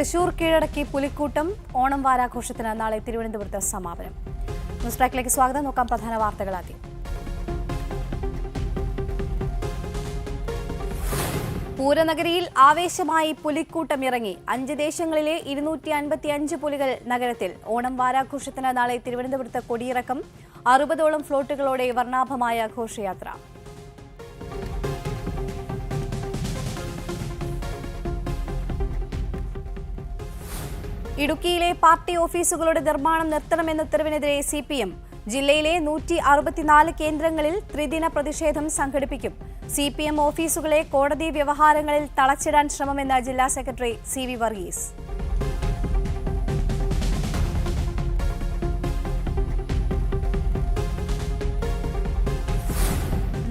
തൃശൂർ കീഴടക്കി പുലിക്കൂട്ടം ഓണം വാരാഘോഷത്തിന് നാളെ തിരുവനന്തപുരത്ത് സമാപനം. ന്യൂസ് ട്രാക്കിലേക്ക് സ്വാഗതം. നോക്കാം പ്രധാന വാർത്തകൾ പൂരനഗരിയിൽ ആവേശമായി പുലിക്കൂട്ടം ഇറങ്ങി. അഞ്ച് ദേശങ്ങളിലെ ഇരുന്നൂറ്റി അൻപത്തിയഞ്ച് പുലികൾ നഗരത്തിൽ. ഓണം വാരാഘോഷത്തിന് നാളെ തിരുവനന്തപുരത്ത് കൊടിയിറക്കം അറുപതോളം ഫ്ലോട്ടുകളോടെ വർണാഭമായ ഘോഷയാത്ര. ഇടുക്കിയിലെ പാർട്ടി ഓഫീസുകളുടെ നിർമ്മാണം നിർത്തണമെന്ന ഉത്തരവിനെതിരെ സി പി എം ജില്ലയിലെ നൂറ്റി അറുപത്തിനാല് കേന്ദ്രങ്ങളിൽ ത്രിദിന പ്രതിഷേധം സംഘടിപ്പിക്കും. സി പി എം ഓഫീസുകളെ കോടതി വ്യവഹാരങ്ങളിൽ തളച്ചിടാൻ ശ്രമമെന്ന് ജില്ലാ സെക്രട്ടറി സി വി വർഗീസ്.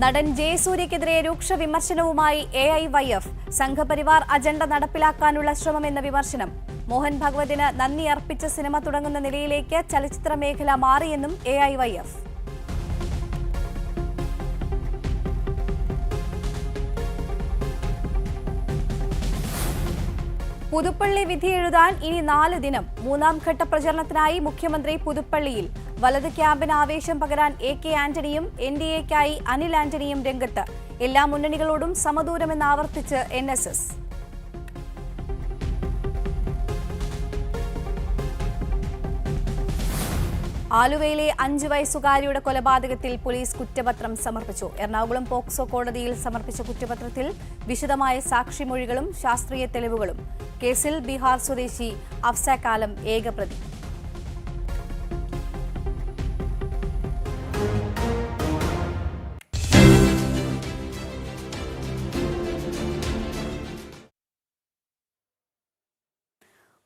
നടൻ ജയസൂര്യക്കെതിരെ രൂക്ഷ വിമർശനവുമായി A I Y F. Sangh Parivar agenda നടപ്പിലാക്കാനുള്ള ശ്രമമെന്ന വിമർശനം. മോഹൻ ഭഗവതിന് നന്ദി അർപ്പിച്ച സിനിമ തുടങ്ങുന്ന നിലയിലേക്ക് ചലച്ചിത്ര മേഖല മാറിയെന്നും A I Y F Puthuppally വിധി എഴുതാൻ ഇനി നാല് ദിനം. മൂന്നാം ഘട്ട പ്രചരണത്തിനായി മുഖ്യമന്ത്രി പുതുപ്പള്ളിയിൽ. വലത് ക്യാമ്പിന് ആവേശം പകരാൻ എ കെ ആന്റണിയും എൻ ഡി എക്കായി അനിൽ ആന്റണിയും രംഗത്ത്. എല്ലാ മുന്നണികളോടും സമദൂരമെന്ന് ആവർത്തിച്ച് എൻ എസ് എസ്. ആലുവയിലെ അഞ്ചു വയസ്സുകാരിയുടെ കൊലപാതകത്തിൽ പോലീസ് കുറ്റപത്രം സമർപ്പിച്ചു. എറണാകുളം പോക്സോ കോടതിയിൽ സമർപ്പിച്ച കുറ്റപത്രത്തിൽ വിശദമായ സാക്ഷിമൊഴികളും ശാസ്ത്രീയ തെളിവുകളും. കേസിൽ ബീഹാർ സ്വദേശി അഫ്സാക്കാലം ഏകപ്രതി.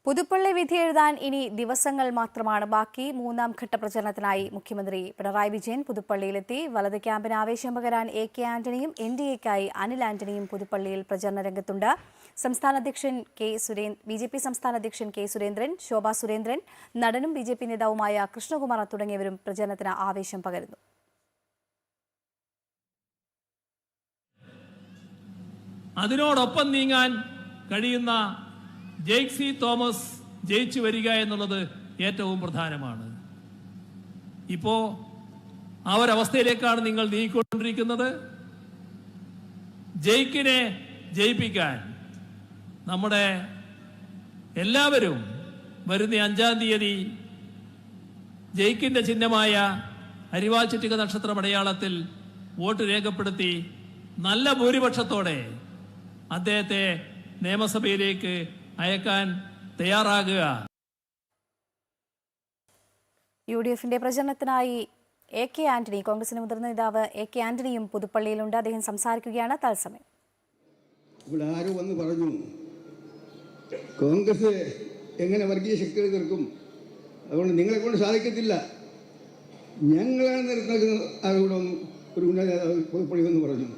പുതുപ്പള്ളി വിധി എഴുതാൻ ഇനി ദിവസങ്ങൾ മാത്രമാണ്. ബാക്കി മൂന്നാം ഘട്ട പ്രചരണത്തിനായി മുഖ്യമന്ത്രി പിണറായി വിജയൻ പുതുപ്പള്ളിയിലെത്തി. വലത് ക്യാമ്പിന് ആവേശം പകരാൻ എ കെ ആന്റണിയും എൻ ഡി എക്കായി അനിൽ ആന്റണിയും പുതുപ്പള്ളിയിൽ പ്രചരണ രംഗത്തുണ്ട്. സംസ്ഥാന അധ്യക്ഷൻ K Surendran B J P സംസ്ഥാന അധ്യക്ഷൻ കെ സുരേന്ദ്രൻ ശോഭാ സുരേന്ദ്രൻ നടനും ബി ജെ പി നേതാവുമായ കൃഷ്ണകുമാർ തുടങ്ങിയവരും പ്രചരണത്തിന് ആവേശം പകരുന്നു. അതിനോടൊപ്പം നീങ്ങാൻ കഴിയുന്ന ജെയ്ക്സി തോമസ് ജയിച്ചു വരിക എന്നുള്ളത് ഏറ്റവും പ്രധാനമാണ്. ഇപ്പോ ആ ഒരവസ്ഥയിലേക്കാണ് നിങ്ങൾ നീങ്ങിക്കൊണ്ടിരിക്കുന്നത്. ജയിക്കിനെ ജയിപ്പിക്കാൻ നമ്മുടെ എല്ലാവരും വരുന്ന അഞ്ചാം തീയതി ജയിക്കിന്റെ ചിഹ്നമായ അരിവാൾ ചുറ്റിക നക്ഷത്രം അടയാളത്തിൽ വോട്ട് രേഖപ്പെടുത്തി നല്ല ഭൂരിപക്ഷത്തോടെ അദ്ദേഹത്തെ നിയമസഭയിലേക്ക് അയക്കാൻ തയ്യാറാകുക. യു ഡി എഫിന്റെ പ്രചരണത്തിനായി എ കെ ആന്റണി കോൺഗ്രസിന്റെ മുതിർന്ന നേതാവ് എ കെ ആന്റണിയും പുതുപ്പള്ളിയിലുണ്ട്. അദ്ദേഹം സംസാരിക്കുകയാണ്. തത്സമയം. ഇവിടെ ആരോ വന്ന് പറഞ്ഞു കോൺഗ്രസ് എങ്ങനെ വർഗീയ ശക്തികൾ തീർക്കും? അതുകൊണ്ട് നിങ്ങളെ കൊണ്ട് സാധിക്കത്തില്ല. ഞങ്ങളാണ് നിർത്തുന്നത് ആരോടും ഒരു ഉന്നത നേതാവ് പുതുപ്പള്ളി എന്ന് പറഞ്ഞു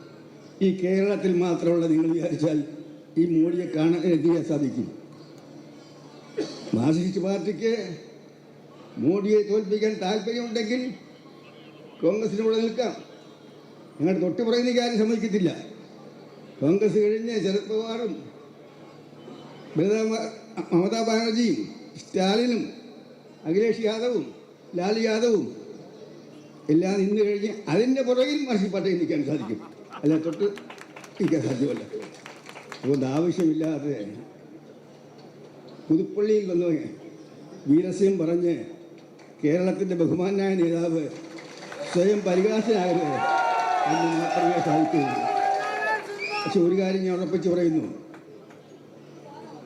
ഈ കേരളത്തിൽ മാത്രമുള്ള നിങ്ങൾ വിചാരിച്ചാൽ ഈ മോഡിയെ കാണാൻ ചെയ്യാൻ സാധിക്കും. മാർക്സിസ്റ്റ് പാർട്ടിക്ക് മോഡിയെ തോൽപ്പിക്കാൻ താല്പര്യമുണ്ടെങ്കിൽ കോൺഗ്രസിന് ഇവിടെ നിൽക്കാം. ഞങ്ങളുടെ തൊട്ട് പറയുന്ന കാര്യം സമ്മതിക്കത്തില്ല. കോൺഗ്രസ് കഴിഞ്ഞ് ശരത് പവാറും മമതാ ബാനർജിയും സ്റ്റാലിനും അഖിലേഷ് യാദവും ലാൽ യാദവും എല്ലാം നിന്ന് കഴിഞ്ഞ് അതിന്റെ പുറകിൽ മാർസിസ്റ്റ് പാർട്ടിയെ നിൽക്കാൻ സാധിക്കും. അല്ല തൊട്ട് നിൽക്കാൻ സാധ്യമല്ല. അതുകൊണ്ട് ആവശ്യമില്ലാതെ പുതുപ്പള്ളിയിൽ വന്ന് വീരസ്യം പറഞ്ഞ് കേരളത്തിന്റെ ബഹുമാനായ നേതാവ് സ്വയം പരിഹാസനാകരുത് എന്ന് മാത്രമേ സാധിക്കുകയുള്ളൂ. പക്ഷെ ഒരു കാര്യം ഞാൻ ഉറപ്പിച്ച് പറയുന്നു.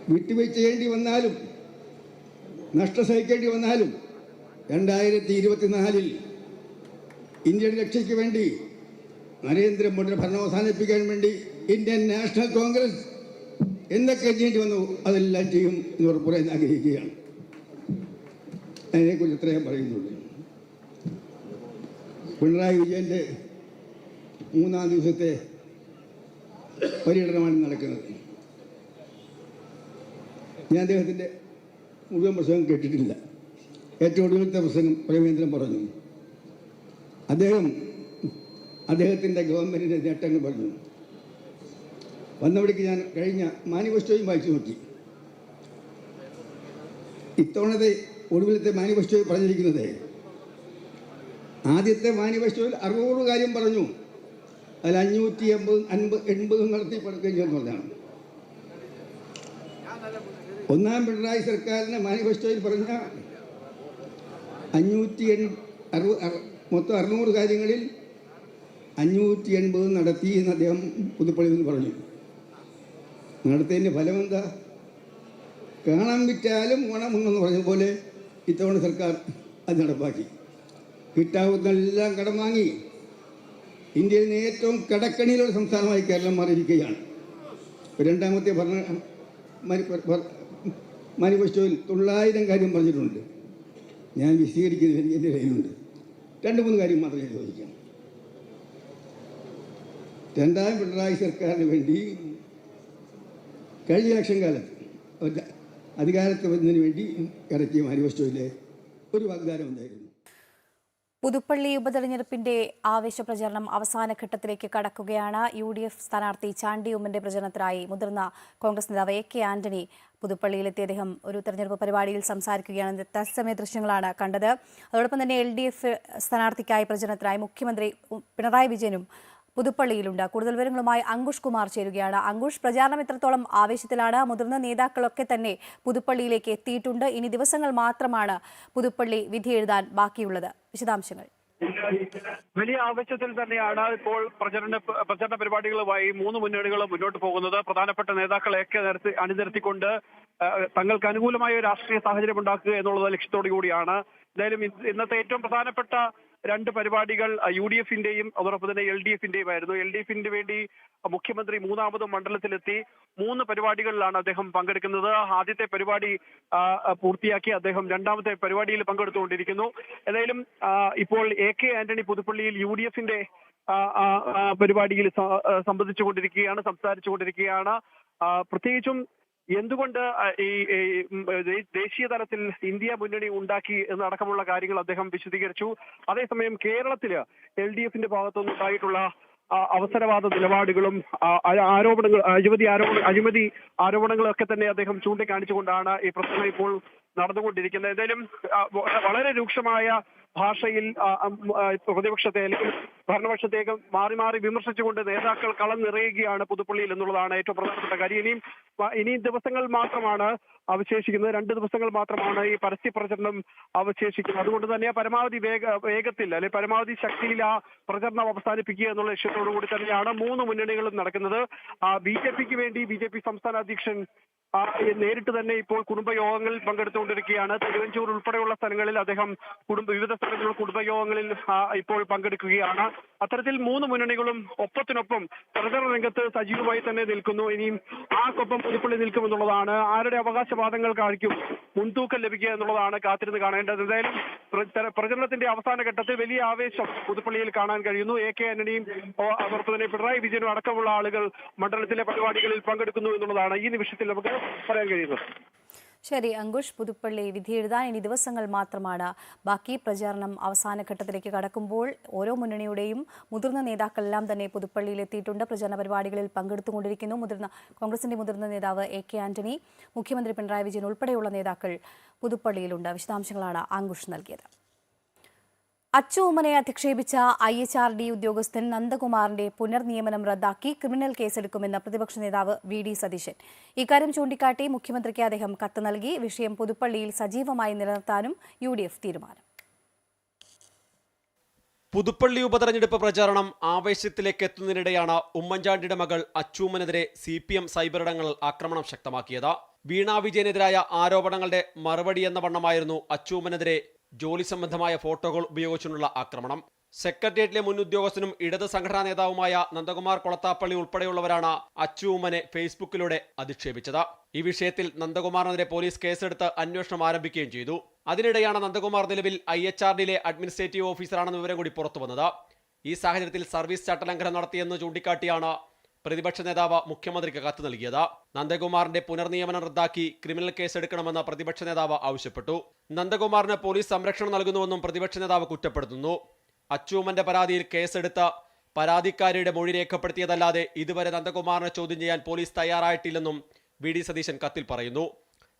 വിട്ടുവീഴ്ച ചെയ്യേണ്ടി വന്നാലും നഷ്ടം സഹിക്കേണ്ടി വന്നാലും രണ്ടായിരത്തി ഇരുപത്തിനാലിൽ ഇന്ത്യയുടെ രക്ഷയ്ക്ക് വേണ്ടി നരേന്ദ്രമോദിയുടെ ഭരണം അവസാനിപ്പിക്കാൻ വേണ്ടി ഇന്ത്യൻ നാഷണൽ കോൺഗ്രസ് എന്തൊക്കെ ചെയ്യേണ്ടി വന്നു അതെല്ലാം ചെയ്യും എന്ന് ഉറപ്പുറയാൻ ആഗ്രഹിക്കുകയാണ്. അതിനെക്കുറിച്ച് ഇത്രയും പറയുന്നുള്ളൂ. പിണറായി വിജയന്റെ മൂന്നാം ദിവസത്തെ പര്യടനമാണ് നടക്കുന്നത്. ഞാൻ അദ്ദേഹത്തിന്റെ മുഴുവൻ പ്രസംഗം കേട്ടിട്ടില്ല. ഏറ്റവും ഒടുവിലത്തെ പ്രസംഗം പ്രേമേന്ദ്രൻ പറഞ്ഞു. അദ്ദേഹം അദ്ദേഹത്തിന്റെ ഗവൺമെന്റിന്റെ നേട്ടങ്ങൾ പറഞ്ഞു. വന്നവിടേക്ക് ഞാൻ കഴിഞ്ഞ മാനിഫെസ്റ്റോയും വായിച്ചു നോക്കി. ഇത്തവണത്തെ ഒടുവിലത്തെ മാനിഫെസ്റ്റോയിൽ പറഞ്ഞിരിക്കുന്നത് ആദ്യത്തെ മാനിഫെസ്റ്റോയിൽ അറുന്നൂറ് കാര്യം പറഞ്ഞു. അതിൽ അഞ്ഞൂറ്റി എൺപത് അൻപത് എൺപതും നടത്തി പടുക്കുകയും ചെയ്യുമെന്ന് പറഞ്ഞാണ് ഒന്നാം പിണറായി സർക്കാരിന്റെ മാനിഫെസ്റ്റോയിൽ പറഞ്ഞ അഞ്ഞൂറ്റി എൺ അറുപ അറു- മൊത്തം അറുന്നൂറ് കാര്യങ്ങളിൽ അഞ്ഞൂറ്റി എൺപത് നടത്തി എന്ന് അദ്ദേഹം പുതുപ്പള്ളിയിൽ നിന്ന് പറഞ്ഞു. നടത്തിയതിന്റെ ഫലം എന്താ കാണാൻ വിറ്റാലും ഗുണമുണ്ടെന്ന് പോലെ ഇത്തവണ സർക്കാർ അത് നടപ്പാക്കി. കിട്ടാവുന്നെല്ലാം കടം വാങ്ങി. ഇന്ത്യയിൽ നിന്ന് ഏറ്റവും കടക്കണിയിലുള്ള സംസ്ഥാനമായി കേരളം മാറിയിരിക്കുകയാണ്. രണ്ടാമത്തെ ഭരണ മാനിഫെസ്റ്റോയിൽ തൊള്ളായിരം കാര്യം പറഞ്ഞിട്ടുണ്ട്. ഞാൻ വിശദീകരിക്കുന്നത് എന്റെ കയ്യിലുണ്ട്. രണ്ട് മൂന്ന് കാര്യം മാത്രമേ ചോദിക്കാം. രണ്ടാം പിണറായി സർക്കാരിന് വേണ്ടി കഴിഞ്ഞ ഇലക്ഷൻ കാലത്ത് അധികാരത്തിൽ വരുന്നതിന് വേണ്ടി ഇറക്കിയ മാനിഫെസ്റ്റോയിലെ ഒരു വാഗ്ദാനം ഉണ്ടായിരുന്നു. പുതുപ്പള്ളി ഉപതെരഞ്ഞെടുപ്പിന്റെ ആവേശ പ്രചരണം അവസാന ഘട്ടത്തിലേക്ക് കടക്കുകയാണ്. യു ഡി എഫ് സ്ഥാനാർത്ഥി ചാണ്ടി ഉമ്മന്റെ പ്രചരണത്തിനായി മുതിർന്ന കോൺഗ്രസ് നേതാവ് എ കെ ആന്റണി പുതുപ്പള്ളിയിലെത്തിയ അദ്ദേഹം ഒരു തെരഞ്ഞെടുപ്പ് പരിപാടിയിൽ സംസാരിക്കുകയാണ് തത്സമയ ദൃശ്യങ്ങളാണ് കണ്ടത്. അതോടൊപ്പം തന്നെ എൽ ഡി എഫ് സ്ഥാനാർത്ഥിക്കായി പ്രചരണത്തിനായി മുഖ്യമന്ത്രി പിണറായി വിജയനും പുതുപ്പള്ളിയിലുണ്ട്. കൂടുതൽ വിവരങ്ങളുമായി അങ്കുഷ് കുമാർ ചേരുകയാണ്. അങ്കുഷ് പ്രചാരണം എത്രത്തോളം ആവേശത്തിലാണ്? മുതിർന്ന നേതാക്കളൊക്കെ തന്നെ പുതുപ്പള്ളിയിലേക്ക് എത്തിയിട്ടുണ്ട്. ഇനി ദിവസങ്ങൾ മാത്രമാണ് പുതുപ്പള്ളി വിധി എഴുതാൻ ബാക്കിയുള്ളത്. വിശദാംശങ്ങൾ. വലിയ ആവശ്യത്തിൽ തന്നെയാണ് ഇപ്പോൾ പ്രചരണ പ്രചരണ പരിപാടികളുമായി മൂന്ന് മുന്നണികളും മുന്നോട്ട് പോകുന്നത്. പ്രധാനപ്പെട്ട നേതാക്കളെയൊക്കെ നിരത്തി അണിനിരത്തിക്കൊണ്ട് തങ്ങൾക്ക് അനുകൂലമായ രാഷ്ട്രീയ സാഹചര്യം ഉണ്ടാക്കുക എന്നുള്ളത് ലക്ഷ്യത്തോടു കൂടിയാണ് എന്തായാലും ഇന്നത്തെ ഏറ്റവും പ്രധാനപ്പെട്ട രണ്ട് പരിപാടികൾ യു ഡി എഫിന്റെയും അതോടൊപ്പം തന്നെ എൽ ഡി എഫിന്റെയും ആയിരുന്നു എൽ ഡി എഫിന് വേണ്ടി മുഖ്യമന്ത്രി മൂന്നാമതും മണ്ഡലത്തിലെത്തി. മൂന്ന് പരിപാടികളിലാണ് അദ്ദേഹം പങ്കെടുക്കുന്നത്. ആദ്യത്തെ പരിപാടി പൂർത്തിയാക്കി അദ്ദേഹം രണ്ടാമത്തെ പരിപാടിയിൽ പങ്കെടുത്തുകൊണ്ടിരിക്കുന്നു. ഏതായാലും ഇപ്പോൾ എ കെ ആന്റണി പുതുപ്പള്ളിയിൽ യു ഡി എഫിന്റെ പരിപാടിയിൽ സംബന്ധിച്ചുകൊണ്ടിരിക്കുകയാണ് സംസാരിച്ചുകൊണ്ടിരിക്കുകയാണ്. പ്രത്യേകിച്ചും എന്തുകൊണ്ട് ഈ ദേശീയ തലത്തിൽ ഇന്ത്യ മുന്നണി ഉണ്ടാക്കി എന്നടക്കമുള്ള കാര്യങ്ങൾ അദ്ദേഹം വിശദീകരിച്ചു. അതേസമയം കേരളത്തിൽ എൽ ഡി എഫിന്റെ ഭാഗത്തുനിന്നുണ്ടായിട്ടുള്ള അവസരവാദ നിലപാടുകളും ആരോപണങ്ങൾ അഴിമതി ആരോപണ അഴിമതി ആരോപണങ്ങളൊക്കെ തന്നെ അദ്ദേഹം ചൂണ്ടിക്കാണിച്ചുകൊണ്ടാണ് ഈ പ്രശ്നം ഇപ്പോൾ നടന്നുകൊണ്ടിരിക്കുന്നത്. എന്തായാലും വളരെ രൂക്ഷമായ ഭാഷയിൽ പ്രതിപക്ഷത്തെ അല്ലെങ്കിൽ ഭരണപക്ഷത്തേക്ക് മാറി മാറി വിമർശിച്ചുകൊണ്ട് നേതാക്കൾ കളം നിറയുകയാണ് പുതുപ്പള്ളിയിൽ എന്നുള്ളതാണ് ഏറ്റവും പ്രധാനപ്പെട്ട കാര്യം. ഇനിയും ഇനിയും ദിവസങ്ങൾ മാത്രമാണ് അവശേഷിക്കുന്നത്. രണ്ട് ദിവസങ്ങൾ മാത്രമാണ് ഈ പരസ്യ പ്രചരണം അവശേഷിക്കുന്നത്. അതുകൊണ്ട് തന്നെ പരമാവധി വേഗ വേഗത്തിൽ അല്ലെങ്കിൽ പരമാവധി ശക്തിയിൽ ആ പ്രചരണം അവസാനിപ്പിക്കുക എന്നുള്ള ലക്ഷ്യത്തോടു കൂടി തന്നെയാണ് മൂന്ന് മുന്നണികളും നടക്കുന്നത്. ബി ജെ പിക്ക് വേണ്ടി ബി ജെ പി സംസ്ഥാന അധ്യക്ഷൻ നേരിട്ട് തന്നെ ഇപ്പോൾ കുടുംബയോഗങ്ങളിൽ പങ്കെടുത്തുകൊണ്ടിരിക്കുകയാണ്. തിരുവഞ്ചൂർ ഉൾപ്പെടെയുള്ള സ്ഥലങ്ങളിൽ അദ്ദേഹം കുടുംബ വിവിധ സ്ഥലങ്ങളിൽ കുടുംബയോഗങ്ങളിൽ ഇപ്പോൾ പങ്കെടുക്കുകയാണ്. അത്തരത്തിൽ മൂന്ന് മുന്നണികളും ഒപ്പത്തിനൊപ്പം പ്രചരണ രംഗത്ത് സജീവമായി തന്നെ നിൽക്കുന്നു. ഇനിയും ആർക്കൊപ്പം പുതുപ്പള്ളി നിൽക്കുമെന്നുള്ളതാണ്. ആരുടെ അവകാശവാദങ്ങൾക്കായിരിക്കും മുൻതൂക്കം ലഭിക്കുക എന്നുള്ളതാണ് കാത്തിരുന്ന് കാണേണ്ടത്. എന്തായാലും പ്ര- പ്രചരണത്തിന്റെ അവസാന ഘട്ടത്തിൽ വലിയ ആവേശം പുതുപ്പള്ളിയിൽ കാണാൻ കഴിയുന്നു. എ കെ ആന്റണിയും അതോടൊപ്പം തന്നെ പിണറായി വിജയനും അടക്കമുള്ള ആളുകൾ മണ്ഡലത്തിലെ പരിപാടികളിൽ പങ്കെടുക്കുന്നു എന്നുള്ളതാണ്. ഈ നിമിഷത്തിൽ നമുക്ക് ശരി അങ്കുഷ് പുതുപ്പള്ളി വിധി എഴുതാൻ ഇനി ദിവസങ്ങൾ മാത്രമാണ്. ബാക്കി പ്രചാരണം അവസാന ഘട്ടത്തിലേക്ക് കടക്കുമ്പോൾ ഓരോ മുന്നണിയുടെയും മുതിർന്ന നേതാക്കളെല്ലാം തന്നെ പുതുപ്പള്ളിയിൽ എത്തിയിട്ടുണ്ട്. പ്രചാരണ പരിപാടികളിൽ പങ്കെടുത്തുകൊണ്ടിരിക്കുന്നു. മുതിർന്ന കോൺഗ്രസിന്റെ മുതിർന്ന നേതാവ് എ കെ ആന്റണി മുഖ്യമന്ത്രി പിണറായി വിജയൻ ഉൾപ്പെടെയുള്ള നേതാക്കൾ പുതുപ്പള്ളിയിലുണ്ട്. വിശദാംശങ്ങളാണ് അങ്കുഷ് നൽകിയത്. അച്ചു അധിക്ഷേപിച്ച ഐ എച്ച് ആർ ഡി ഉദ്യോഗസ്ഥൻ നന്ദകുമാറിന്റെ പുനർനിയമനം റദ്ദാക്കി ക്രിമിനൽ കേസെടുക്കുമെന്ന് പ്രതിപക്ഷ നേതാവ് വി ഡി സതീശൻ. ഇക്കാര്യം ചൂണ്ടിക്കാട്ടി മുഖ്യമന്ത്രിക്ക് അദ്ദേഹം കത്ത് നൽകി. വിഷയം പുതുപ്പള്ളിയിൽ സജീവമായി നിലനിർത്താനും യു ഡി എഫ് തീരുമാനം. പുതുപ്പള്ളി ഉപതെരഞ്ഞെടുപ്പ് പ്രചാരണം ആവേശത്തിലേക്ക് എത്തുന്നതിനിടെയാണ് ഉമ്മൻചാണ്ടിയുടെ മകൾ അച്ചൂമ്മനെതിരെ സി പി എം സൈബറിടങ്ങളിൽ ആക്രമണം ശക്തമാക്കിയത്. വീണാ വിജയനെതിരായ ആരോപണങ്ങളുടെ മറുപടി എന്ന വണ്ണമായിരുന്നു അച്ചൂമ്മനെതിരെ ജോലി സംബന്ധമായ ഫോട്ടോകൾ ഉപയോഗിച്ചുള്ള ആക്രമണം. സെക്രട്ടേറിയറ്റിലെ മുൻ ഉദ്യോഗസ്ഥനും ഇടത് സംഘടനാ നേതാവുമായ നന്ദകുമാർ കൊളത്താപ്പള്ളി ഉൾപ്പെടെയുള്ളവരാണ് അച്ചുമ്മനെ ഫേസ്ബുക്കിലൂടെ അധിക്ഷേപിച്ചത്. ഈ വിഷയത്തിൽ നന്ദകുമാറിനെതിരെ പോലീസ് കേസെടുത്ത് അന്വേഷണം ആരംഭിക്കുകയും ചെയ്തു. അതിനിടെയാണ് നന്ദകുമാർ നിലവിൽ ഐ എച്ച് ആർ ഡിയിലെ അഡ്മിനിസ്ട്രേറ്റീവ് ഓഫീസറാണെന്ന വിവരം കൂടി പുറത്തുവന്നത്. ഈ സാഹചര്യത്തിൽ സർവീസ് ചട്ടലംഘനം നടത്തിയെന്ന് ചൂണ്ടിക്കാട്ടിയാണ് പ്രതിപക്ഷ നേതാവ് മുഖ്യമന്ത്രിക്ക് കത്ത് നൽകിയത്. നന്ദകുമാറിന്റെ പുനർനിയമനം റദ്ദാക്കി ക്രിമിനൽ കേസ് എടുക്കണമെന്ന് പ്രതിപക്ഷ നേതാവ് ആവശ്യപ്പെട്ടു. നന്ദകുമാറിന് പോലീസ് സംരക്ഷണം നൽകുന്നുവെന്നും പ്രതിപക്ഷ നേതാവ് കുറ്റപ്പെടുത്തുന്നു. അച്ചൂമ്മന്റെ പരാതിയിൽ കേസെടുത്ത് പരാതിക്കാരിയുടെ മൊഴി രേഖപ്പെടുത്തിയതല്ലാതെ ഇതുവരെ നന്ദകുമാറിനെ ചോദ്യം ചെയ്യാൻ പോലീസ് തയ്യാറായിട്ടില്ലെന്നും വി ഡി സതീശൻ കത്തിൽ പറയുന്നു.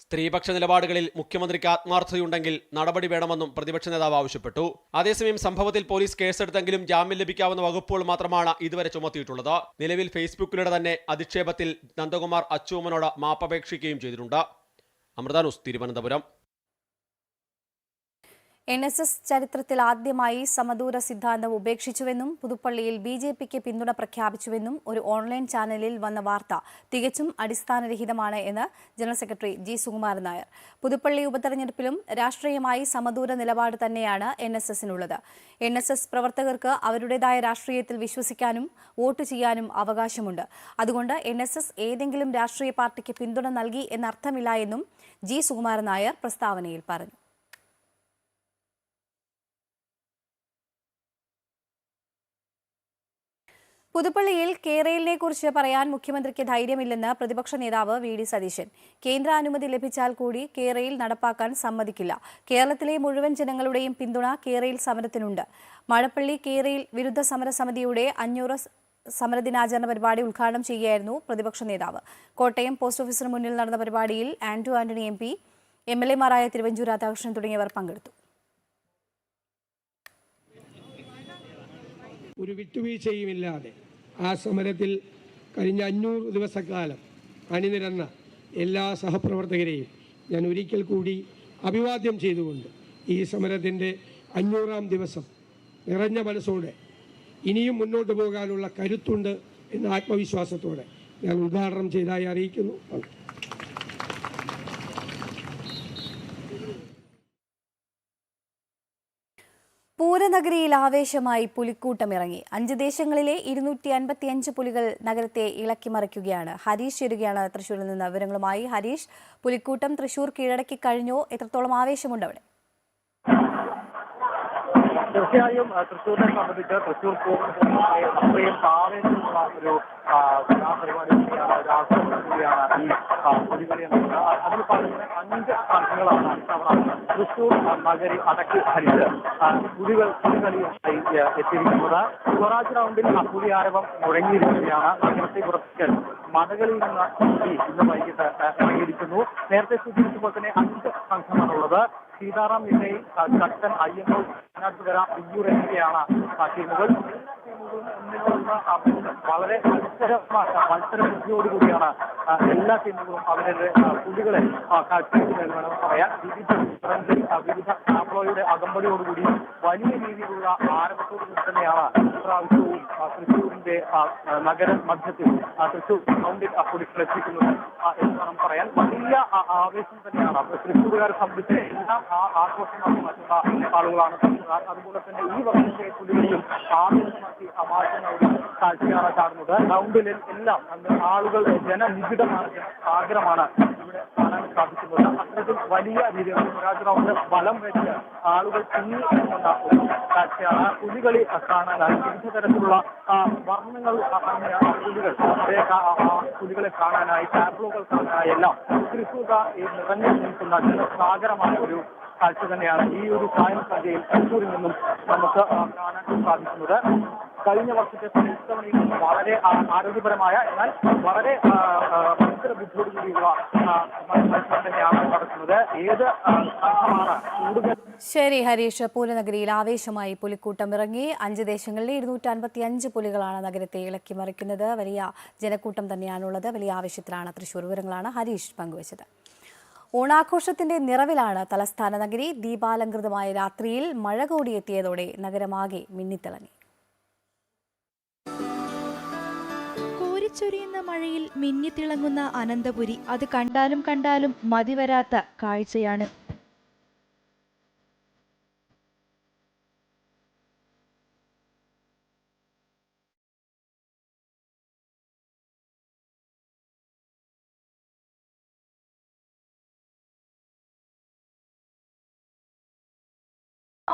സ്ത്രീപക്ഷ നിലപാടുകളിൽ മുഖ്യമന്ത്രിക്ക് ആത്മാർത്ഥതയുണ്ടെങ്കിൽ നടപടി വേണമെന്നും പ്രതിപക്ഷ നേതാവ് ആവശ്യപ്പെട്ടു. അതേസമയം സംഭവത്തിൽ പോലീസ് കേസെടുത്തെങ്കിലും ജാമ്യം ലഭിക്കാവുന്ന വകുപ്പുകൾ മാത്രമാണ് ഇതുവരെ ചുമത്തിയിട്ടുള്ളത്. നിലവിൽ ഫേസ്ബുക്കിലൂടെ തന്നെ അധിക്ഷേപത്തിൽ നന്ദകുമാർ അച്ചൂമ്മനോട് മാപ്പപേക്ഷിക്കുകയും ചെയ്തിട്ടുണ്ട്. Amrita news Thiruvananthapuram. N S S ചരിത്രത്തിൽ ആദ്യമായി സമദൂര സിദ്ധാന്തം ഉപേക്ഷിച്ചുവെന്നും പുതുപ്പള്ളിയിൽ ബി ജെ പിക്ക് പിന്തുണ പ്രഖ്യാപിച്ചുവെന്നും ഒരു ഓൺലൈൻ ചാനലിൽ വന്ന വാർത്ത തികച്ചും അടിസ്ഥാനരഹിതമാണ് എന്ന് general secretary G Sukumaran Nair. Puthuppally ഉപതെരഞ്ഞെടുപ്പിലും രാഷ്ട്രീയമായി സമദൂര നിലപാട് തന്നെയാണ് എൻ എസ് എസിനുള്ളത്. എൻ എസ് എസ് പ്രവർത്തകർക്ക് അവരുടേതായ രാഷ്ട്രീയത്തിൽ വിശ്വസിക്കാനും വോട്ട് ചെയ്യാനും അവകാശമുണ്ട്. അതുകൊണ്ട് എൻ എസ് എസ് ഏതെങ്കിലും രാഷ്ട്രീയ പാർട്ടിക്ക് പിന്തുണ നൽകി എന്നർത്ഥമില്ല എന്നും ജി സുകുമാരൻ നായർ പ്രസ്താവനയിൽ പറഞ്ഞു. പുതുപ്പള്ളിയിൽ കേരളിനെ കുറിച്ച് പറയാൻ മുഖ്യമന്ത്രിക്ക് ധൈര്യമില്ലെന്ന് പ്രതിപക്ഷ നേതാവ് വി ഡി സതീശൻ. കേന്ദ്ര അനുമതി ലഭിച്ചാൽ കൂടി കേരയിൽ നടപ്പാക്കാൻ സമ്മതിക്കില്ല. കേരളത്തിലെ മുഴുവൻ ജനങ്ങളുടെയും പിന്തുണ കേരയിൽ സമരത്തിനുണ്ട്. മഴപ്പള്ളി കേരയിൽ വിരുദ്ധ സമര സമിതിയുടെ അഞ്ഞൂറ് സമരദിനാചരണ പരിപാടി ഉദ്ഘാടനം ചെയ്യുകയായിരുന്നു പ്രതിപക്ഷ നേതാവ്. കോട്ടയം പോസ്റ്റ് ഓഫീസിന് മുന്നിൽ നടന്ന പരിപാടിയിൽ Anto Antony M P M L എമാരായ Thiruvanchoor Radhakrishnan തുടങ്ങിയവർ പങ്കെടുത്തു. ഒരു വിട്ടുവീഴ്ചയുമില്ലാതെ ആ സമരത്തിൽ കഴിഞ്ഞ അഞ്ഞൂറ് ദിവസക്കാലം അണിനിരന്ന എല്ലാ സഹപ്രവർത്തകരെയും ഞാൻ ഒരിക്കൽ കൂടി അഭിവാദ്യം ചെയ്തുകൊണ്ട് ഈ സമരത്തിന്റെ അഞ്ഞൂറാം ദിവസം നിറഞ്ഞ മനസ്സോടെ ഇനിയും മുന്നോട്ട് പോകാനുള്ള കരുത്തുണ്ട് എന്ന ആത്മവിശ്വാസത്തോടെ ഞാൻ ഉദ്ഘാടനം ചെയ്തതായി അറിയിക്കുന്നു. പൂരനഗരിയിൽ ആവേശമായി പുലിക്കൂട്ടം ഇറങ്ങി അഞ്ച് ദേശങ്ങളിലെ ഇരുന്നൂറ്റി അൻപത്തിയഞ്ച് പുലികൾ നഗരത്തെ ഇളക്കിമറിക്കുകയാണ് ഹരീഷ് ചേരുകയാണ് തൃശൂരിൽ നിന്ന് വിവരങ്ങളുമായി. ഹരീഷ് പുലിക്കൂട്ടം തൃശൂർ കീഴടക്കി കഴിഞ്ഞോ? എത്രത്തോളം ആവേശമുണ്ട് അവിടെ? തീർച്ചയായും തൃശ്ശൂരിനെ സംബന്ധിച്ച് തൃശ്ശൂർ പോകുന്ന ഒരു ആ, കലാപരിപാടി കൂടിയാണ് ഈ പുലികളി എന്നുള്ളത് അഞ്ച് സംഘങ്ങളാണ് ഇത്തവണ തൃശ്ശൂർ നഗരി അടക്കി ഹരിച്ച് പുലികൾ പുലികളിയായി എത്തിയിരിക്കുന്നത് സ്വരാജ് റൗണ്ടിൽ പുലി ആരവം മുഴങ്ങിയിരിക്കുകയാണ് നഗരത്തെ കുറച്ച് മടകളിൽ നിന്ന് പുലി ഇന്ന് വൈകിട്ട് ഇറങ്ങിയിരിക്കുന്നു നേരത്തെ സൂചിപ്പിച്ചപ്പോൾ തന്നെ അഞ്ച് സംഘമാണുള്ളത് സീതാറാം വിജയ് കട്ടൻ അയ്യന്നൂർ വയനാട്ടുകര വിയ്യൂർ എന്നിവയാണ് ടീമുകൾ ഒന്നിനൊന്ന് വളരെ മത്സരമായ മത്സര ബുദ്ധിയോടുകൂടിയാണ് എല്ലാ ടീമുകളും അവരുടെ കുട്ടികളെ കാഴ്ചവെക്കുന്നതെന്ന് വേണം പറയാം വിവിധ വിവിധ ടാബ്ലോയുടെ അകമ്പടിയോടുകൂടി വലിയ രീതിയിലുള്ള ആരംഭത്തോടുകൂടി തന്നെയാണ് ഇപ്രാവശ്യവും ആ, ആ, നഗര മധ്യത്തിൽ ഗ്രൗണ്ടിൽ ആ പുലികൾ എത്തിക്കുന്നത് എന്ന് വേണം പറയാൻ വലിയ ആവേശം തന്നെയാണ് തൃശ്ശൂരുകാരെ സംബന്ധിച്ച് എല്ലാം ആ ആഘോഷമാക്കി മാറ്റുന്ന ആളുകളാണ് അതുപോലെ തന്നെ ഈ വർഷത്തെ പുലികളിയും ആവേശമാക്കി മാറ്റുന്ന ഒരു കാഴ്ചയാണ് കാണുന്നത് ഗ്രൗണ്ടിൽ എല്ലാം ആളുകൾ ജനനിബിഡമാണ് ആഗ്രഹമാണ് ഇവിടെ കാണാൻ സാധിക്കുന്നത് അത്തരത്തിൽ വലിയ രീതിയിൽ ഗ്രൗണ്ട് ബലം വെച്ച് ആളുകൾ തിങ്ങി നിൽക്കുന്ന ഒരു കാഴ്ചയാണ് പുലികളി കാണാനായി വിവിധ തരത്തിലുള്ള വർണങ്ങൾ ആ പുലികളെ കാണാനായി ടാബ്ലോകൾ കാണാനായി എല്ലാം ഈ നിറഞ്ഞു നിൽക്കുന്ന ജനസാഗരമായ ഒരു കാഴ്ച തന്നെയാണ് ഈ ഒരു സായം സന്ധ്യയിൽ തൃശ്ശൂരിൽ നിന്നും നമുക്ക് കാണാൻ സാധിക്കുന്നത്. കഴിഞ്ഞ വർഷത്തെ ഇത്തവണയും വളരെ ആരോഗ്യപരമായ എന്നാൽ വളരെ ഭയങ്കര ബുദ്ധിമുട്ടുകൂടിയുള്ള ഏത് കൂടുതൽ ശരി ഹരീഷ്. പൂലനഗരിയിൽ ആവേശമായി പുലിക്കൂട്ടം ഇറങ്ങി. അഞ്ച് ദേശങ്ങളിലെ ഇരുന്നൂറ്റി അൻപത്തി അഞ്ച് പുലികളാണ് നഗരത്തെ ഇളക്കി മറിക്കുന്നത്. വലിയ ജനക്കൂട്ടം തന്നെയാണുള്ളത്. വലിയ ആവേശത്തിലാണ് തൃശൂർ വിവരങ്ങളാണ് ഹരീഷ് പങ്കുവച്ചത്. ഓണാഘോഷത്തിന്റെ നിറവിലാണ് തലസ്ഥാന നഗരി. ദീപാലങ്കൃതമായ രാത്രിയിൽ മഴ കൂടിയെത്തിയതോടെ നഗരമാകെ മിന്നിത്തിളങ്ങി. കോരിച്ചൊരിയുന്ന മഴയിൽ മിന്നിത്തിളങ്ങുന്ന അനന്തപുരി അത് കണ്ടാലും കണ്ടാലും മതിവരാത്ത കാഴ്ചയാണ്.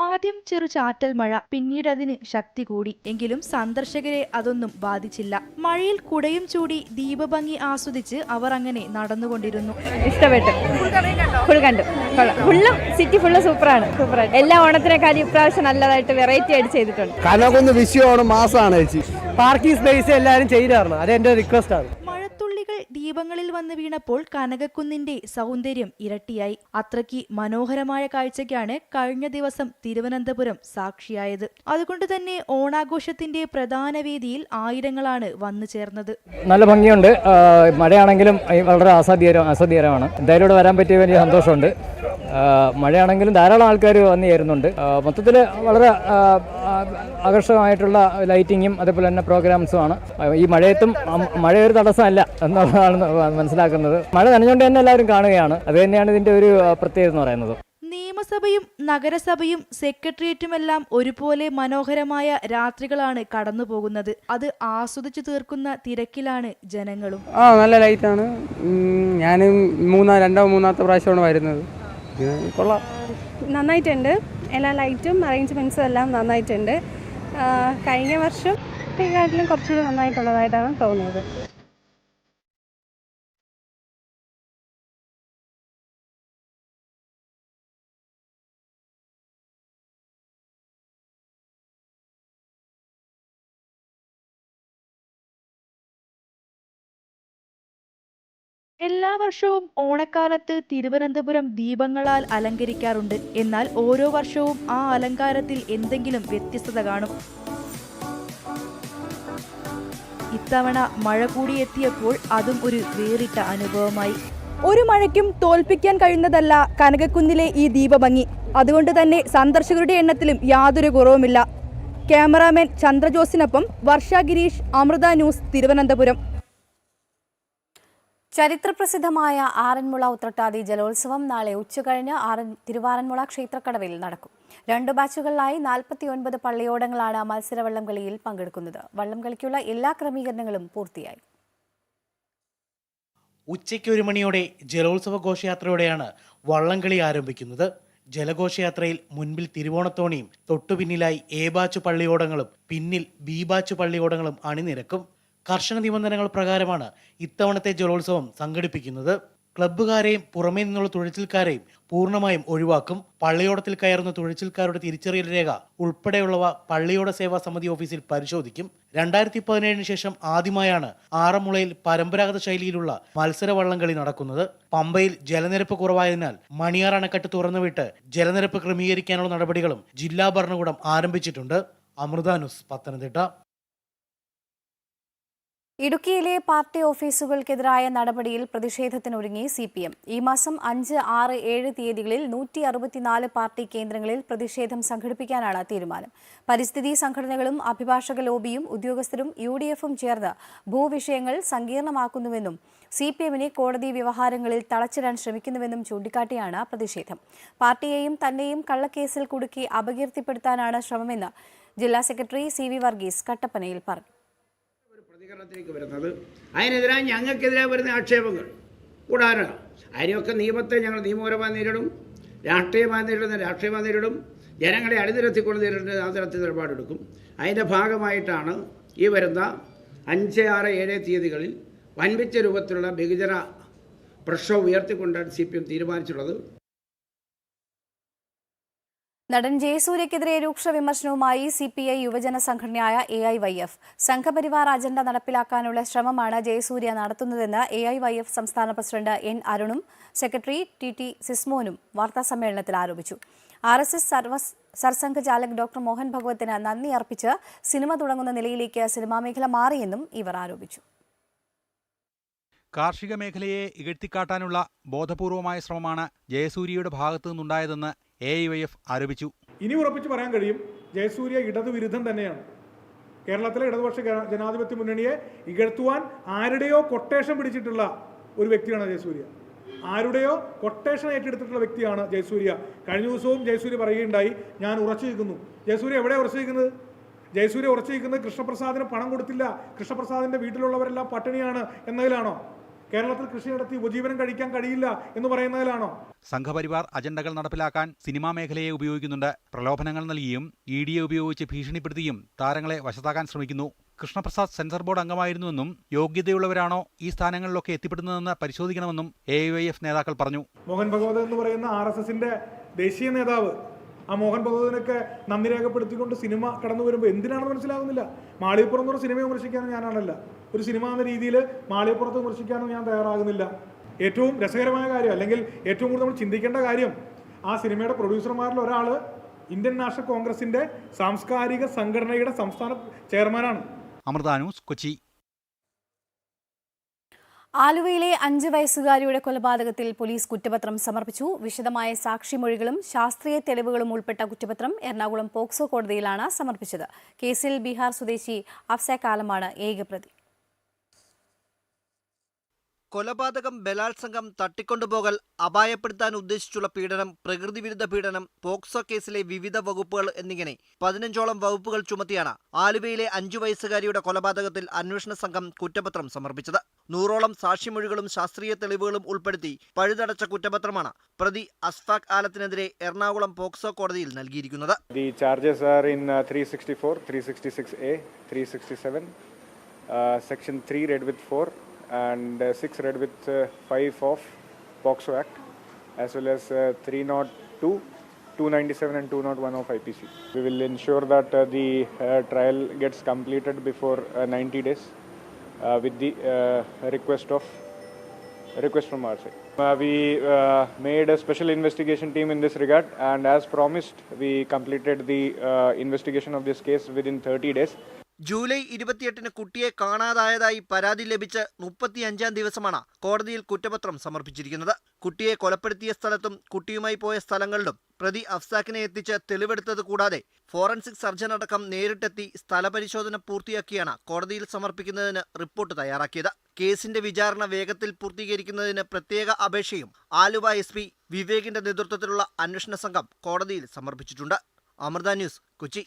ആദ്യം ചെറു ചാറ്റൽ മഴ പിന്നീട് അതിന് ശക്തി കൂടി. എങ്കിലും സന്ദർശകരെ അതൊന്നും ബാധിച്ചില്ല. മഴയിൽ കുടയും ചൂടി ദീപഭംഗി ആസ്വദിച്ച് അവർ അങ്ങനെ നടന്നുകൊണ്ടിരുന്നു. ഇഷ്ടപ്പെട്ടു. ഫുൾ കണ്ടു. കൊള്ളാം. ഫുള്ളും സിറ്റി ഫുള്ള് സൂപ്പറാണ്. സൂപ്പറായിട്ട്. എല്ലാ ഓണത്തിനെക്കാളും ഇപ്രാവശ്യം നല്ലതായിട്ട് വെറൈറ്റി ആയിട്ട് ചെയ്തിട്ടുണ്ട്. കനകൊന്ന് വിഷയമാണ് മാസമാണ് ചേച്ചി. പാർക്കിംഗ് സ്പേസ് എല്ലാവരും ചെയ്തു തരണം. അത് എന്റെ റിക്വസ്റ്റ് ആണ്. മഴത്തുള്ളികൾ ദീപങ്ങളിൽ വന്ന് വീണപ്പോൾ കനകക്കുന്നിന്റെ സൗന്ദര്യം ഇരട്ടിയായി. അത്രയ്ക്ക് മനോഹരമായ കാഴ്ചയ്ക്കാണ് കഴിഞ്ഞ ദിവസം തിരുവനന്തപുരം സാക്ഷിയായത്. അതുകൊണ്ട് തന്നെ ഓണാഘോഷത്തിന്റെ പ്രധാന വേദിയിൽ ആയിരങ്ങളാണ് വന്നു ചേർന്നത്. നല്ല ഭംഗിയുണ്ട്. മഴയാണെങ്കിലും വളരെ അസാധ്യകരമാണ് എന്തായാലും വരാൻ പറ്റിയ വലിയ സന്തോഷമുണ്ട്. മഴയാണെങ്കിലും ധാരാളം ആൾക്കാർ വന്നു ചേരുന്നുണ്ട്. മൊത്തത്തിൽ വളരെ ആകർഷകമായിട്ടുള്ള ലൈറ്റിങ്ങും അതേപോലെ തന്നെ പ്രോഗ്രാംസും ആണ് ഈ മഴയത്തും ആ, മഴ ഒരു തടസ്സമല്ല എന്നുള്ളതാണ് മനസ്സിലാക്കുന്നത്. മഴ നനഞ്ഞുകൊണ്ട് തന്നെ എല്ലാവരും കാണുകയാണ്. അത് തന്നെയാണ് ഇതിന്റെ ഒരു പ്രത്യേകത എന്ന് പറയുന്നത്. നിയമസഭയും നഗരസഭയും സെക്രട്ടേറിയറ്റുമെല്ലാം ഒരുപോലെ മനോഹരമായ രാത്രികളാണ് കടന്നുപോകുന്നത്. അത് ആസ്വദിച്ചു തീർക്കുന്ന തിരക്കിലാണ് ജനങ്ങളും. ആ നല്ല ലൈറ്റാണ്. ഞാൻ മൂന്നാ രണ്ടോ മൂന്നാമത്തെ പ്രാവശ്യമാണ് വരുന്നത്. കൊള്ളാം. നന്നായിട്ടുണ്ട്. എല്ലാ ലൈറ്റും അറേഞ്ച്മെന്റ്സും എല്ലാം നന്നായിട്ടുണ്ട്. കഴിഞ്ഞ വർഷം ഇതിനെക്കാട്ടിലും കുറച്ചുകൂടി നന്നായിട്ടുള്ളതായിട്ടാണ് തോന്നുന്നത്. എല്ലാ വർഷവും ഓണക്കാലത്ത് തിരുവനന്തപുരം ദീപങ്ങളാൽ അലങ്കരിക്കാറുണ്ട്. എന്നാൽ ഓരോ വർഷവും ആ അലങ്കാരത്തിൽ എന്തെങ്കിലും വ്യത്യസ്തത കാണും. ഇത്തവണ മഴ കൂടി എത്തിയപ്പോൾ അതും ഒരു വേറിട്ട അനുഭവമായി. ഒരു മഴയ്ക്കും തോൽപ്പിക്കാൻ കഴിയുന്നതല്ല കനകക്കുന്നിലെ ഈ ദീപഭംഗി. അതുകൊണ്ട് തന്നെ സന്ദർശകരുടെ എണ്ണത്തിലും യാതൊരു കുറവുമില്ല. ക്യാമറാമാൻ ചന്ദ്രജോസിനൊപ്പം വർഷ ഗിരീഷ് അമൃത ന്യൂസ് തിരുവനന്തപുരം. ചരിത്രപ്രസിദ്ധമായ ആറന്മുള ഉത്രട്ടാതി ജലോത്സവം നാളെ ഉച്ചകഴിഞ്ഞ് ആറൻ തിരുവാറന്മുള ക്ഷേത്രക്കടവിൽ നടക്കും. രണ്ട് ബാച്ചുകളിലായി നാൽപ്പത്തിയൊൻപത് പള്ളിയോടങ്ങളാണ് മത്സര വള്ളംകളിയിൽ പങ്കെടുക്കുന്നത്. വള്ളംകളിക്കുള്ള എല്ലാ ക്രമീകരണങ്ങളും പൂർത്തിയായി. ഉച്ചയ്ക്ക് ഒരു മണിയോടെ ജലോത്സവ ഘോഷയാത്രയോടെയാണ് വള്ളംകളി ആരംഭിക്കുന്നത്. ജലഘോഷയാത്രയിൽ മുൻപിൽ തിരുവോണത്തോണിയും തൊട്ടുപിന്നിലായി എ ബാച്ച് പള്ളിയോടങ്ങളും പിന്നിൽ ബി ബാച്ച് പള്ളിയോടങ്ങളും അണിനിരക്കും. കർശന നിബന്ധനകൾ പ്രകാരമാണ് ഇത്തവണത്തെ ജലോത്സവം സംഘടിപ്പിക്കുന്നത്. ക്ലബ്ബുകാരെയും പുറമേ നിന്നുള്ള തുഴച്ചിൽക്കാരെയും പൂർണമായും ഒഴിവാക്കും. പള്ളിയോടത്തിൽ കയറുന്ന തുഴച്ചിൽക്കാരുടെ തിരിച്ചറിയൽ രേഖ ഉൾപ്പെടെയുള്ളവ പള്ളിയോട സേവാ സമിതി ഓഫീസിൽ പരിശോധിക്കും. രണ്ടായിരത്തി പതിനേഴിന് ശേഷം ആദ്യമായാണ് ആറന്മുളയിൽ പരമ്പരാഗത ശൈലിയിലുള്ള മത്സര വള്ളംകളി നടക്കുന്നത്. പമ്പയിൽ ജലനിരപ്പ് കുറവായതിനാൽ മണിയാർ അണക്കെട്ട് തുറന്നുവിട്ട് ജലനിരപ്പ് ക്രമീകരിക്കാനുള്ള നടപടികളും ജില്ലാ ഭരണകൂടം ആരംഭിച്ചിട്ടുണ്ട്. അമൃതാനുസ് പത്തനംതിട്ട. ഇടുക്കിയിലെ പാർട്ടി ഓഫീസുകൾക്കെതിരായ നടപടിയിൽ പ്രതിഷേധത്തിനൊരുങ്ങി സി പി എം. ഈ മാസം അഞ്ച് ആറ് ഏഴ് തീയതികളിൽ നൂറ്റി അറുപത്തിനാല് പാർട്ടി കേന്ദ്രങ്ങളിൽ പ്രതിഷേധം സംഘടിപ്പിക്കാനാണ് തീരുമാനം. പരിസ്ഥിതി സംഘടനകളും അഭിഭാഷക ലോബിയും ഉദ്യോഗസ്ഥരും യു ഡി എഫും ചേർന്ന് ഭൂവിഷയങ്ങൾ സങ്കീർണമാക്കുന്നുവെന്നും സി പി എമ്മിനെ കോടതി വ്യവഹാരങ്ങളിൽ തളച്ചിടാൻ ശ്രമിക്കുന്നുവെന്നും ചൂണ്ടിക്കാട്ടിയാണ് പ്രതിഷേധം. പാർട്ടിയെയും തന്നെയും കള്ളക്കേസിൽ കുടുക്കി അപകീർത്തിപ്പെടുത്താനാണ് ശ്രമമെന്ന് ജില്ലാ സെക്രട്ടറി സി വി വർഗീസ് കട്ടപ്പനയിൽ പറഞ്ഞു. പ്രതികരണത്തിലേക്ക് വരുന്നത്. അതിനെതിരായി ഞങ്ങൾക്കെതിരെ വരുന്ന ആക്ഷേപങ്ങൾ. കൂടാതെ അതിനെയൊക്കെ നിയമത്തെ ഞങ്ങൾ നിയമപരമായി നേരിടും. രാഷ്ട്രീയമായി നേരിടുന്ന രാഷ്ട്രീയമായി നേരിടും. ജനങ്ങളെ അണിനിരത്തിക്കൊണ്ട് നേരിടുന്ന ആ തരത്തിൽ നിലപാടെടുക്കും. അതിന്റെ ഭാഗമായിട്ടാണ് ഈ വരുന്ന അഞ്ച് ആറ് ഏഴ് തീയതികളിൽ വൻപിച്ച രൂപത്തിലുള്ള ബഹുജന പ്രശ്നം ഉയർത്തിക്കൊണ്ടാണ് സി പി എം തീരുമാനിച്ചിട്ടുള്ളത്. നടൻ ജയസൂര്യക്കെതിരെ രൂക്ഷ വിമർശനവുമായി സി പി ഐ യുവജന സംഘടനയായ A I Y F. Sangh Parivar agenda നടപ്പിലാക്കാനുള്ള ശ്രമമാണ് ജയസൂര്യ നടത്തുന്നതെന്ന് എ ഐ വൈ എഫ് സംസ്ഥാന പ്രസിഡന്റ് എൻ അരുണും സെക്രട്ടറി ടി ടി സിസ്മോനും വാർത്താസമ്മേളനത്തിൽ ആരോപിച്ചു. ആർ എസ് എസ് സർവ സർസംഘചാലക് ഡോക്ടർ മോഹൻ ഭഗവത്തിന് നന്ദി അർപ്പിച്ച് സിനിമ തുടങ്ങുന്ന നിലയിലേക്ക് സിനിമാ മേഖല മാറിയെന്നും ഇവർ ആരോപിച്ചു. കാർഷിക മേഖലയെ ഇകഴ്ത്തിക്കാട്ടാനുള്ള ബോധപൂർവമായ ശ്രമമാണ് ജയസൂര്യയുടെ ഭാഗത്തു നിന്നുണ്ടായതെന്ന് എ വൈ എഫ് ആരോപിച്ചു. ഇനി ഉറപ്പിച്ച് പറയാൻ കഴിയും ജയസൂര്യ ഇടതുവിരുദ്ധം തന്നെയാണ്. കേരളത്തിലെ ഇടതുപക്ഷ ജനാധിപത്യ മുന്നണിയെ ഇകഴ്ത്തുവാൻ ആരുടെയോ കൊട്ടേഷൻ പിടിച്ചിട്ടുള്ള ഒരു വ്യക്തിയാണ് ജയസൂര്യ. ആരുടെയോ കൊട്ടേഷൻ ഏറ്റെടുത്തിട്ടുള്ള വ്യക്തിയാണ് ജയസൂര്യ. കഴിഞ്ഞ ദിവസവും ജയസൂര്യ പറയുകയുണ്ടായി ഞാൻ ഉറച്ചു നിൽക്കുന്നു. ജയസൂര്യ എവിടെ ഉറച്ചു നിൽക്കുന്നത്? ജയസൂര്യ ഉറച്ചു നിൽക്കുന്നത് കൃഷ്ണപ്രസാദിന് പണം കൊടുത്തില്ല. കൃഷ്ണപ്രസാദിന്റെ വീട്ടിലുള്ളവരെല്ലാം പട്ടിണിയാണ് എന്നതിലാണോ? കേരളത്തിൽ കൃഷി നടത്തി ഉപജീവനം കഴിക്കാൻ കഴിയില്ല എന്ന് പറയുന്നതിലാണോ? സംഘപരിവാർ അജണ്ടകൾ നടപ്പിലാക്കാൻ സിനിമാ മേഖലയെ ഉപയോഗിക്കുന്നുണ്ട്. പ്രലോഭനങ്ങൾ നൽകിയും ഇ ഡിയെ ഉപയോഗിച്ച് ഭീഷണിപ്പെടുത്തിയും താരങ്ങളെ വശത്താക്കാൻ ശ്രമിക്കുന്നു. കൃഷ്ണപ്രസാദ് സെൻസർ ബോർഡ് അംഗമായിരുന്നുവെന്നും യോഗ്യതയുള്ളവരാണോ ഈ സ്ഥാനങ്ങളിലൊക്കെ എത്തിപ്പെടുന്നതെന്ന് പരിശോധിക്കണമെന്നും എ നേതാക്കൾ പറഞ്ഞു. മോഹൻ ഭഗവത് എന്ന് പറയുന്ന ആർ എസ് എസിന്റെ ദേശീയ നേതാവ് ആ മോഹൻ ഭഗവതിനൊക്കെ നന്ദി രേഖപ്പെടുത്തിക്കൊണ്ട് സിനിമ കടന്നു വരുമ്പോൾ എന്തിനാണെന്ന് മനസ്സിലാകുന്നില്ല. മാളിയപ്പുറം എന്ന് പറഞ്ഞ സിനിമയെ വിമർശിക്കാനും ഞാനാണല്ല. ഒരു സിനിമ എന്ന രീതിയിൽ മാളികപ്പുറത്ത് വിമർശിക്കാനും ഞാൻ തയ്യാറാകുന്നില്ല. ഏറ്റവും രസകരമായ കാര്യം അല്ലെങ്കിൽ ഏറ്റവും കൂടുതൽ നമ്മൾ ചിന്തിക്കേണ്ട കാര്യം ആ സിനിമയുടെ പ്രൊഡ്യൂസർമാരിൽ ഒരാൾ ഇന്ത്യൻ നാഷണൽ കോൺഗ്രസിന്റെ സാംസ്കാരിക സംഘടനയുടെ സംസ്ഥാന ചെയർമാനാണ്. അമൃത ന്യൂസ് കൊച്ചി. ആലുവയിലെ അഞ്ച് വയസ്സുകാരിയുടെ കൊലപാതകത്തിൽ പോലീസ് കുറ്റപത്രം സമർപ്പിച്ചു. വിശദമായ സാക്ഷിമൊഴികളും ശാസ്ത്രീയ തെളിവുകളും ഉൾപ്പെട്ട കുറ്റപത്രം എറണാകുളം പോക്സോ കോടതിയിലാണ് സമർപ്പിച്ചത്. കേസിൽ ബീഹാർ സ്വദേശി അഫ്സ കാലമാണ് ഏക ഏകപ്രതി. കൊലപാതകം ബലാത്സംഗം തട്ടിക്കൊണ്ടുപോകൽ അപായപ്പെടുത്താൻ ഉദ്ദേശിച്ചുള്ള പീഡനം പ്രകൃതിവിരുദ്ധ പീഡനം പോക്സോ കേസിലെ വിവിധ വകുപ്പുകൾ എന്നിങ്ങനെ പതിനഞ്ചോളം വകുപ്പുകൾ ചുമത്തിയാണ് ആലുവയിലെ അഞ്ചു വയസ്സുകാരിയുടെ കൊലപാതകത്തിൽ അന്വേഷണ സംഘം കുറ്റപത്രം സമർപ്പിച്ചത്. നൂറോളം സാക്ഷിമൊഴികളും ശാസ്ത്രീയ തെളിവുകളും ഉൾപ്പെടുത്തി പഴുതടച്ച കുറ്റപത്രമാണ് പ്രതി അസ്ഫാഖ് ആലത്തിനെതിരെ എറണാകുളം പോക്സോ കോടതിയിൽ നൽകിയിരിക്കുന്നത്. Uh, 364, 366A, 367, uh, section 3 read with 4 and uh, 6 red with uh, 5 of POXO Act as well as uh, 302, 297 and 201 of IPC. We will ensure that uh, the uh, trial gets completed before uh, 90 days with the request of request from our side. We made a special investigation team in this regard, and as promised, we completed the investigation of this case within 30 days. July ഇരുപത്തിയെട്ടിന് കുട്ടിയെ കാണാതായതായി പരാതി ലഭിച്ച് മുപ്പത്തിയഞ്ചാം ദിവസമാണ് കോടതിയിൽ കുറ്റപത്രം സമർപ്പിച്ചിരിക്കുന്നത്. കുട്ടിയെ കൊലപ്പെടുത്തിയ സ്ഥലത്തും കുട്ടിയുമായി പോയ സ്ഥലങ്ങളിലും പ്രതി അഫ്സാക്കിനെ എത്തിച്ച് തെളിവെടുത്തത് കൂടാതെ ഫോറൻസിക് സർജൻ അടക്കം നേരിട്ടെത്തി സ്ഥലപരിശോധന പൂർത്തിയാക്കിയാണ് കോടതിയിൽ സമർപ്പിക്കുന്നതിന് റിപ്പോർട്ട് തയ്യാറാക്കിയത്. കേസിന്റെ വിചാരണ വേഗത്തിൽ പൂർത്തീകരിക്കുന്നതിന് പ്രത്യേക അപേക്ഷയും ആലുവ എസ് പി വിവേകിന്റെ നേതൃത്വത്തിലുള്ള അന്വേഷണ സംഘം കോടതിയിൽ സമർപ്പിച്ചിട്ടുണ്ട്. അമൃത ന്യൂസ് കൊച്ചി.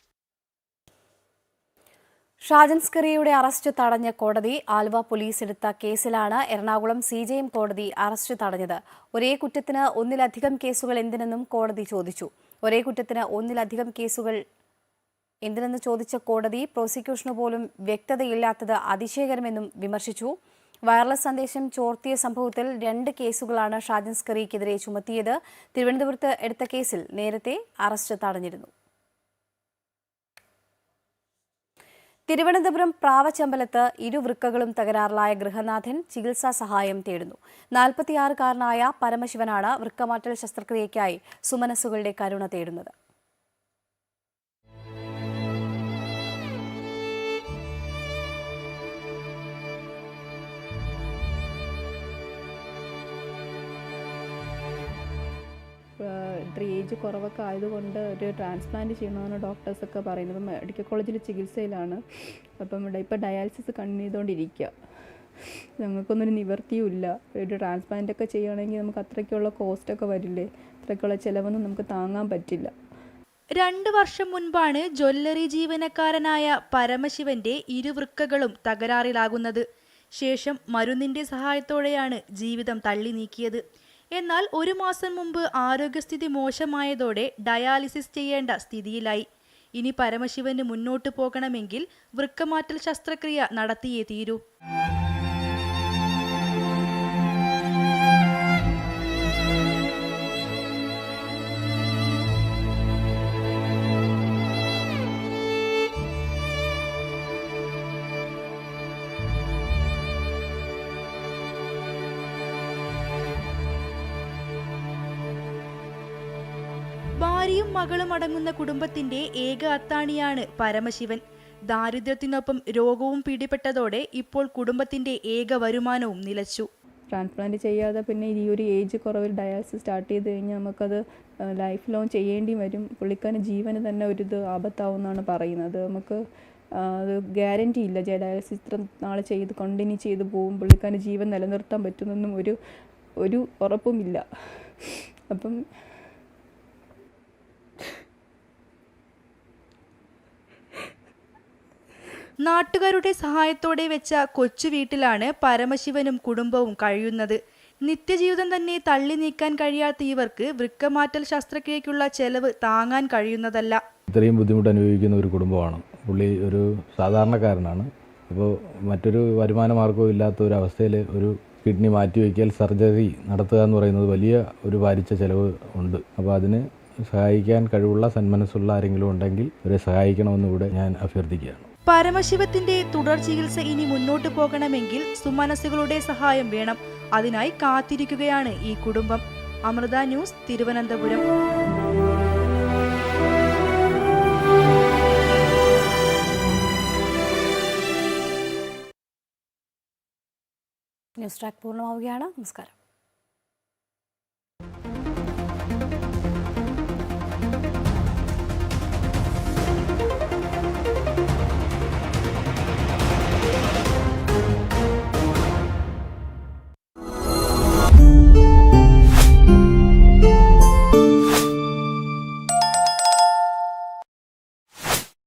ഷാജൻ സ്കറിയയുടെ അറസ്റ്റ് തടഞ്ഞ കോടതി ആലുവ പോലീസ് എടുത്ത കേസിലാണ് എറണാകുളം സി ജെ എം കോടതി അറസ്റ്റ് തടഞ്ഞത്. ഒരേ കുറ്റത്തിന് ഒന്നിലധികം കേസുകൾ എന്തിനെന്നും കോടതി ചോദിച്ചു. ഒരേ കുറ്റത്തിന് ഒന്നിലധികം കേസുകൾ എന്തിനെന്ന് ചോദിച്ച കോടതി പ്രോസിക്യൂഷന് പോലും വ്യക്തതയില്ലാത്തത് അതിശയകരമെന്നും വിമർശിച്ചു. വയർലെസ് സന്ദേശം ചോർത്തിയ സംഭവത്തിൽ രണ്ട് കേസുകളാണ് ഷാജൻ സ്കറിയക്കെതിരെ ചുമത്തിയത്. തിരുവനന്തപുരത്ത് എടുത്ത കേസിൽ നേരത്തെ അറസ്റ്റ് തടഞ്ഞിരുന്നു. തിരുവനന്തപുരം പ്രാവച്ചമ്പലത്ത് ഇരുവൃക്കകളും തകരാറിലായ ഗൃഹനാഥൻ ചികിത്സാ സഹായം തേടുന്നു. നാൽപ്പത്തിയാറുകാരനായ പരമശിവനാണ് വൃക്കമാറ്റൽ ശസ്ത്രക്രിയയ്ക്കായി സുമനസ്സുകളുടെ കരുണ തേടുന്നത്. ഇത്ര ഏജ് കുറവൊക്കെ ആയതുകൊണ്ട് ഒരു ട്രാൻസ്പ്ലാന്റ് ചെയ്യണമെന്ന് ഡോക്ടേഴ്സൊക്കെ പറയുന്നത് ഇപ്പം മെഡിക്കൽ കോളേജിൽ ചികിത്സയിലാണ്. അപ്പം ഇവിടെ ഇപ്പോൾ ഡയാലിസിസ് കണ്ടിന്യൂ ചെയ്തുകൊണ്ടിരിക്കുക ഞങ്ങൾക്കൊന്നൊരു നിവർത്തിയുമില്ല ഒരു ട്രാൻസ്പ്ലാന്റ് ഒക്കെ ചെയ്യുകയാണെങ്കിൽ നമുക്ക് അത്രയ്ക്കുള്ള കോസ്റ്റൊക്കെ വരില്ലേ? അത്രയ്ക്കുള്ള ചിലവൊന്നും നമുക്ക് താങ്ങാൻ പറ്റില്ല. രണ്ട് വർഷം മുൻപാണ് ജ്വല്ലറി ജീവനക്കാരനായ പരമശിവന്റെ ഇരുവൃക്കകളും തകരാറിലാകുന്നത്. ശേഷം മരുന്നിന്റെ സഹായത്തോടെയാണ് ജീവിതം തള്ളി നീക്കിയത്. എന്നാൽ ഒരു മാസം മുമ്പ് ആരോഗ്യസ്ഥിതി മോശമായതോടെ ഡയാലിസിസ് ചെയ്യേണ്ട സ്ഥിതിയിലായി. ഇനി പരമശിവന് മുന്നോട്ടു പോകണമെങ്കിൽ വൃക്കമാറ്റൽ ശസ്ത്രക്രിയ നടത്തിയേ തീരൂ. മകളും അടങ്ങുന്ന കുടുംബത്തിന്റെ ഏക അത്താണിയാണ് പരമശിവൻ. ദാരിദ്ര്യത്തിനൊപ്പം രോഗവും പിടിപെട്ടതോടെ ഇപ്പോൾ കുടുംബത്തിന്റെ ഏക വരുമാനവും നിലച്ചു. ട്രാൻസ്പ്ലാന്റ് ചെയ്യാതെ പിന്നെ ഈ ഒരു ഏജ് കുറവിൽ ഡയാലിസിസ് സ്റ്റാർട്ട് ചെയ്ത് കഴിഞ്ഞാൽ നമുക്കത് ലൈഫ് ലോങ് ചെയ്യേണ്ടി വരും. പുള്ളിക്കാരന് ജീവന് തന്നെ ഒരു ഇത് ആപത്താവുമെന്നാണ് പറയുന്നത്. നമുക്ക് അത് ഗ്യാരണ്ടി ഇല്ല. ഡയാലിസിസ് ഇത്ര നാൾ ചെയ്ത് കണ്ടിന്യൂ ചെയ്ത് പോകും പുള്ളിക്കാരന് ജീവൻ നിലനിർത്താൻ പറ്റുമെന്നൊന്നും ഒരു ഒരു ഉറപ്പുമില്ല അപ്പം നാട്ടുകാരുടെ സഹായത്തോടെ വെച്ച കൊച്ചു വീട്ടിലാണ് പരമശിവനും കുടുംബവും കഴിയുന്നത്. നിത്യജീവിതം തന്നെ തള്ളി നീക്കാൻ കഴിയാത്ത ഇവർക്ക് വൃക്കമാറ്റൽ ശസ്ത്രക്രിയയ്ക്കുള്ള ചെലവ് താങ്ങാൻ കഴിയുന്നതല്ല. ഇത്രയും ബുദ്ധിമുട്ട് അനുഭവിക്കുന്ന ഒരു കുടുംബമാണ്. പുള്ളി ഒരു സാധാരണക്കാരനാണ്. അപ്പോൾ മറ്റൊരു വരുമാന മാർഗവും ഇല്ലാത്ത ഒരു അവസ്ഥയിൽ ഒരു കിഡ്നി മാറ്റിവെക്കൽ സർജറി നടത്തുക എന്ന് പറയുന്നത് വലിയ ഒരു ഭാരിച്ച ചിലവ് ഉണ്ട്. അപ്പോൾ അതിന് സഹായിക്കാൻ കഴിവുള്ള സന്മനസ്സുള്ള ആരെങ്കിലും ഉണ്ടെങ്കിൽ അവരെ സഹായിക്കണമെന്ന് കൂടെ ഞാൻ അഭ്യർത്ഥിക്കുകയാണ്. പരമശിവത്തിന്റെ തുടർ ചികിത്സ ഇനി മുന്നോട്ടു പോകണമെങ്കിൽ സുമനസ്സുകളുടെ സഹായം വേണം. അതിനായി കാത്തിരിക്കുകയാണ് ഈ കുടുംബം. Amrita news Thiruvananthapuram. News track പൂർണമാവുകയാണ്. നമസ്കാരം.